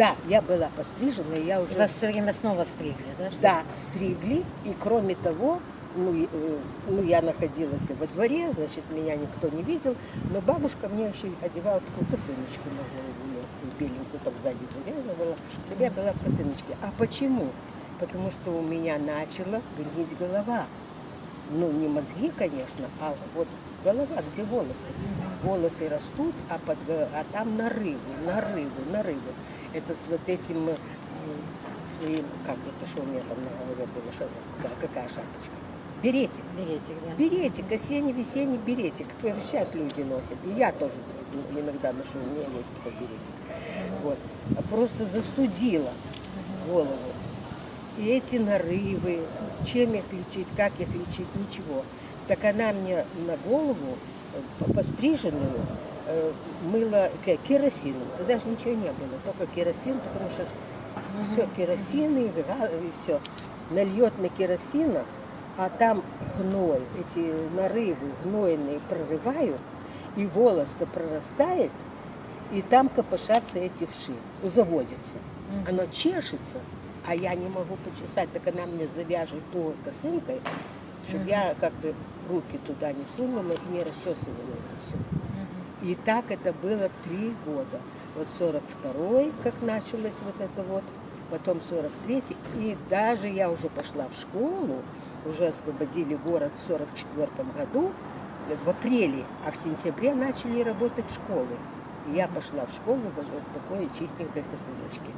Да, я была пострижена, и я уже... Вас все время снова стригли, да? что? Да, стригли. И кроме того, ну, и, э, ну, я находилась во дворе, значит, меня никто не видел. Но бабушка мне еще одевала такую косыночку на голову, беленькую, так сзади завязывала. чтобы Я была в косыночке. А почему? Потому что у меня начала гнить голова. Ну, не мозги, конечно, а вот голова, где волосы. Волосы растут, а, под, го- а там нарывы, нарывы, нарывы. Это с вот этим своим, как это, что у меня там на голове было, что я сказала, какая шапочка? Беретик. Беретик, да. Беретик, осенний-весенний беретик, который сейчас люди носят. И я тоже иногда ношу, у меня есть такой беретик. Вот. А Просто застудила голову. И эти нарывы, чем их лечить, как их лечить, ничего. Так она мне на голову э, постриженную э, мыла ке- керосином. Тогда же ничего не было, только керосин, потому что все керосин и, га- и все. Нальет на керосина, а там гной, эти нарывы гнойные прорывают, и волос-то прорастает, и там копошатся эти вши, заводятся. Мгм. Оно чешется, а я не могу почесать, так она мне завяжет то косынкой, чтобы Мгм. я как-то руки туда не сунула и не расчесывала это все. И так это было три года. Вот 42-й, как началось вот это вот, потом 43-й. И даже я уже пошла в школу, уже освободили город в 44 году, э, в апреле, а в сентябре начали работать школы. И я пошла в школу вот такой чистенькой косыночке.